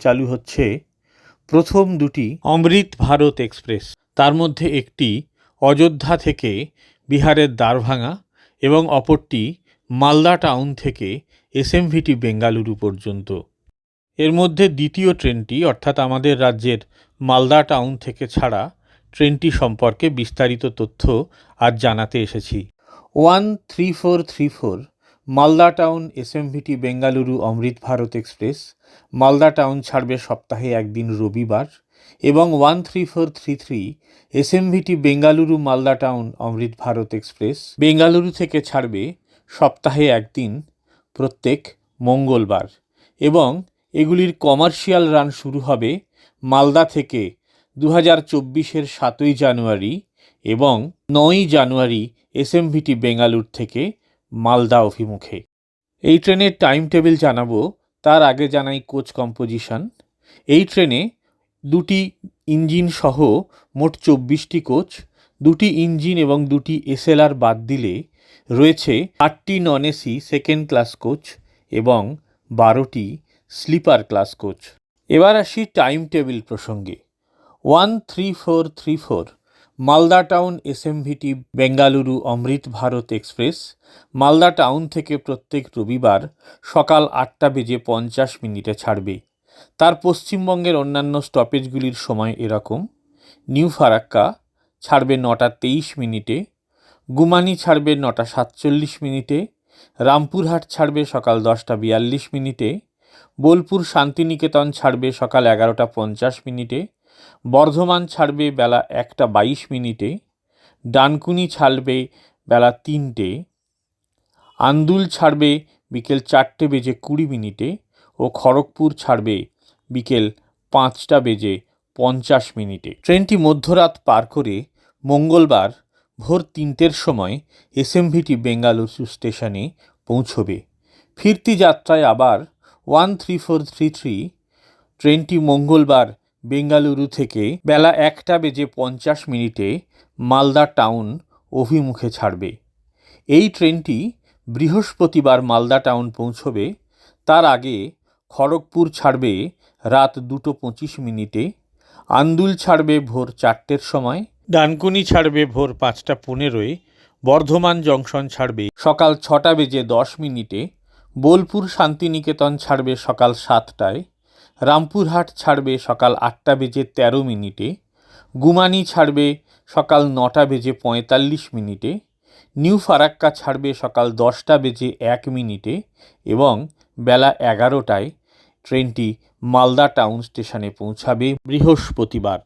চালু হচ্ছে প্রথম দুটি অমৃত ভারত এক্সপ্রেস। তার মধ্যে একটি অযোধ্যা থেকে বিহারের দ্বারভাঙা এবং অপরটি মালদা টাউন থেকে এসএমভিটি বেঙ্গালুরু পর্যন্ত। এর মধ্যে দ্বিতীয় ট্রেনটি, অর্থাৎ আমাদের রাজ্যের মালদা টাউন থেকে ছাড়া ট্রেনটি সম্পর্কে বিস্তারিত তথ্য আজ জানাতে এসেছি। One three four three four Malda town SMVT Bengaluru Amrit Bharat express, Malda town ছাড়বে সপ্তাহে একদিন রবিবার, এবং one three four three three SMVT Bengaluru Malda town Amrit Bharat express, Bengaluru থেকে ছাড়বে সপ্তাহে একদিন, প্রত্যেক মঙ্গলবার। এবং এগুলির কমার্শিয়াল রান শুরু হবে মালদা থেকে দু হাজার চব্বিশের সাতই জানুয়ারি এবং নয়ই জানুয়ারি এসএমভিটি বেঙ্গালুর থেকে মালদা অভিমুখে। এই ট্রেনের টাইম টেবিল জানাব, তার আগে জানাই কোচ কম্পোজিশন এই ট্রেনে দুটি ইঞ্জিন সহ মোট চব্বিশটি কোচ দুটি ইঞ্জিন এবং দুটি এসএলআর বাদ দিলে রয়েছে আটটি non AC second class coach এবং বারোটি স্লিপার ক্লাস কোচ এবার আসি টাইম টেবিল প্রসঙ্গে। One three four three four Malda town SMVT Bengaluru Amrit Bharat express. Malda town থেকে প্রত্যেক রবিবার সকাল আটটা বেজে পঞ্চাশ মিনিটে ছাড়বে। তার পশ্চিমবঙ্গের অন্যান্য স্টপেজগুলির সময় এরকম। নিউ ফারাক্কা ছাড়বে নটা তেইশ মিনিটে। গুমানি ছাড়বে নটা সাতচল্লিশ মিনিটে। রামপুরহাট ছাড়বে সকাল দশটা বিয়াল্লিশ মিনিটে। বোলপুর শান্তিনিকেতন ছাড়বে সকাল এগারোটা পঞ্চাশ মিনিটে। বর্ধমান ছাড়বে বেলা একটা বাইশ মিনিটে, ডানকুনি ছাড়বে বেলা তিনটে, আন্দুল ছাড়বে বিকেল চারটে বেজে কুড়ি মিনিটে ও খড়গপুর ছাড়বে বিকেল পাঁচটা বেজে পঞ্চাশ মিনিটে। ট্রেনটি মধ্যরাত পার করে মঙ্গলবার ভোর তিনটের সময় এসএমভিটি বেঙ্গালুরু স্টেশনে পৌঁছবে। ফিরতি যাত্রায় আবার one three four three three ট্রেনটি মঙ্গলবার বেঙ্গালুরু থেকে বেলা একটা বেজে পঞ্চাশ মিনিটে মালদা টাউন অভিমুখে ছাড়বে। এই ট্রেনটি বৃহস্পতিবার মালদা টাউন পৌঁছবে। তার আগে খড়গপুর ছাড়বে রাত দুটো পঁচিশ মিনিটে, আন্দুল ছাড়বে ভোর চারটের সময়, ডানকুনি ছাড়বে ভোর পাঁচটা পনেরোয়, বর্ধমান জংশন ছাড়বে সকাল ছটা বেজে দশ মিনিটে, বোলপুর শান্তিনিকেতন ছাড়বে সকাল সাতটায়। রামপুরহাট ছাড়বে সকাল আটটা বেজে তেরো মিনিটে, গুমানি ছাড়বে সকাল নটা বেজে পঁয়তাল্লিশ মিনিটে, নিউ ফারাক্কা ছাড়বে সকাল দশটা বেজে এক মিনিটে এবং বেলা এগারোটায় ট্রেনটি মালদা টাউন স্টেশনে পৌঁছাবে বৃহস্পতিবার।